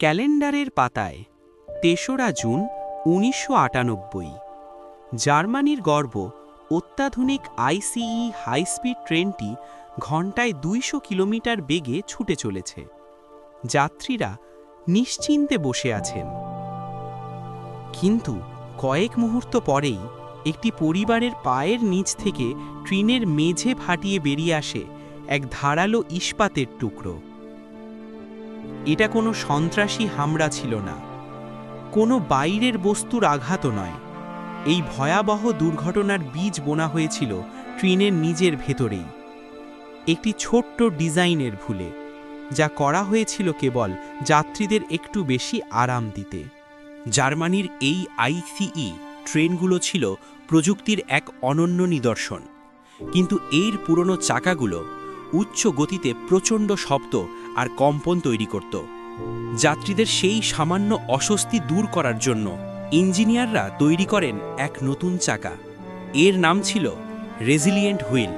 ক্যালেন্ডারের পাতায় তেসরা জুন উনিশশো আটানব্বই। জার্মানির গর্ব, অত্যাধুনিক আইসিই হাইস্পিড ট্রেনটি ঘন্টায় দুইশো কিলোমিটার বেগে ছুটে চলেছে। যাত্রীরা নিশ্চিন্তে বসে আছেন। কিন্তু কয়েক মুহূর্ত পরেই একটি পরিবারের পায়ের নিচ থেকে ট্রেনের মেঝে ফাটিয়ে বেরিয়ে আসে এক ধারালো ইস্পাতের টুকরো। এটা কোনো সন্ত্রাসী হামলা ছিল না। কোনো বাইরের বস্তুর আঘাতও নয়। এই ভয়াবহ দুর্ঘটনার বীজ বোনা হয়েছিল ট্রেনের নিজের ভেতরেই। একটি ছোট্ট ডিজাইনের ভুলে, যা করা হয়েছিল কেবল যাত্রীদের একটু বেশি আরাম দিতে। জার্মানির এই আইসিই ট্রেনগুলো ছিল প্রযুক্তির এক অনন্য নিদর্শন। কিন্তু এর পুরনো চাকাগুলো উচ্চ গতিতে প্রচণ্ড শব্দ আর কম্পন তৈরি করত। যাত্রীদের সেই সামান্য অস্বস্তি দূর করার জন্য ইঞ্জিনিয়াররা তৈরি করেন এক নতুন চাকা। এর নাম ছিল রেজিলিয়েন্ট হুইল।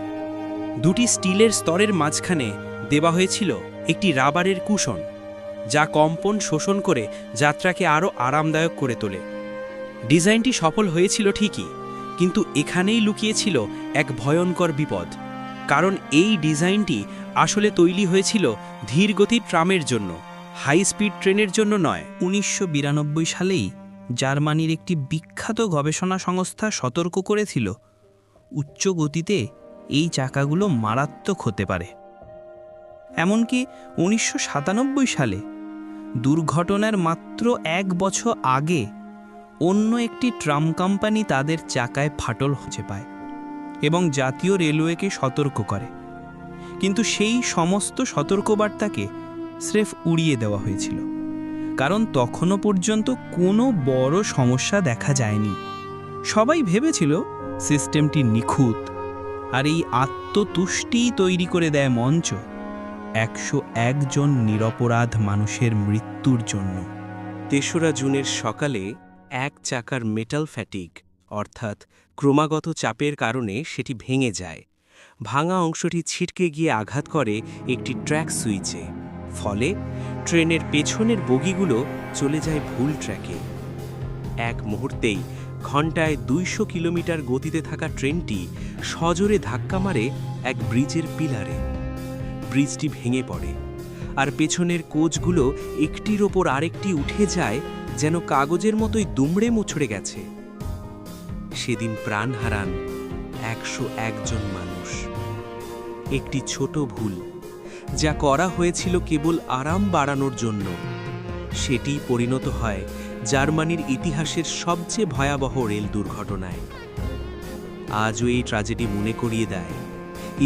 দুটি স্টিলের স্তরের মাঝখানে দেওয়া হয়েছিল একটি রাবারের কুশন, যা কম্পন শোষণ করে যাত্রাকে আরও আরামদায়ক করে তোলে। ডিজাইনটি সফল হয়েছিল ঠিকই, কিন্তু এখানেই লুকিয়েছিল এক ভয়ঙ্কর বিপদ। কারণ এই ডিজাইনটি আসলে তৈরি হয়েছিল ধীরগতির ট্রামের জন্য, হাই স্পিড ট্রেনের জন্য নয়। উনিশশো সালেই জার্মানির একটি বিখ্যাত গবেষণা সংস্থা সতর্ক করেছিল, উচ্চ গতিতে এই চাকাগুলো মারাত্মক হতে পারে। এমনকি উনিশশো সাতানব্বই সালে দুর্ঘটনার মাত্র এক বছর আগে অন্য একটি ট্রাম কোম্পানি তাদের চাকায় ফাটল হচ্ছে পায়। এবং জাতীয় রেলওয়েকে সতর্ক করে। কিন্তু সেই সমস্ত সতর্কবার্তাকে স্রেফ উড়িয়ে দেওয়া হয়েছিল। কারণ তখনও পর্যন্ত কোনো বড় সমস্যা দেখা যায়নি। সবাই ভেবেছিল সিস্টেমটি নিখুঁত আর এই আত্মতুষ্টিই তৈরি করে দেয় মঞ্চ একশো একজন নিরপরাধ মানুষের মৃত্যুর জন্য। তেসরা জুনের সকালে এক চাকার মেটাল ফ্যাটিক অর্থাৎ ক্রমাগত চাপের কারণে সেটি ভেঙে যায়। ভাঙা অংশটি ছিটকে গিয়ে আঘাত করে একটি ট্র্যাক সুইচে। ফলে ট্রেনের পেছনের বগিগুলো চলে যায় ভুল ট্র্যাকে। এক মুহূর্তেই ঘন্টায় দুইশো কিলোমিটার গতিতে থাকা ট্রেনটি সজোরে ধাক্কা মারে এক ব্রিজের পিলারে। ব্রিজটি ভেঙে পড়ে আর পেছনের কোচগুলো একটির ওপর আরেকটি উঠে যায় যেন কাগজের মতোই দুমড়ে মুছড়ে গেছে। সেদিন প্রাণ হারান একশো একজন মানুষ। একটি ছোট ভুল যা করা হয়েছিল কেবল আরাম বাড়ানোর জন্য, সেটি পরিণত হয় জার্মানির ইতিহাসের সবচেয়ে ভয়াবহ রেল দুর্ঘটনায়। আজও এই ট্র্যাজেডি মনে করিয়ে দেয়,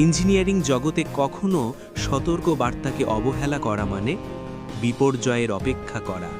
ইঞ্জিনিয়ারিং জগতে কখনো সতর্ক বার্তাকে অবহেলা করা মানে বিপর্যয়ের অপেক্ষা করা।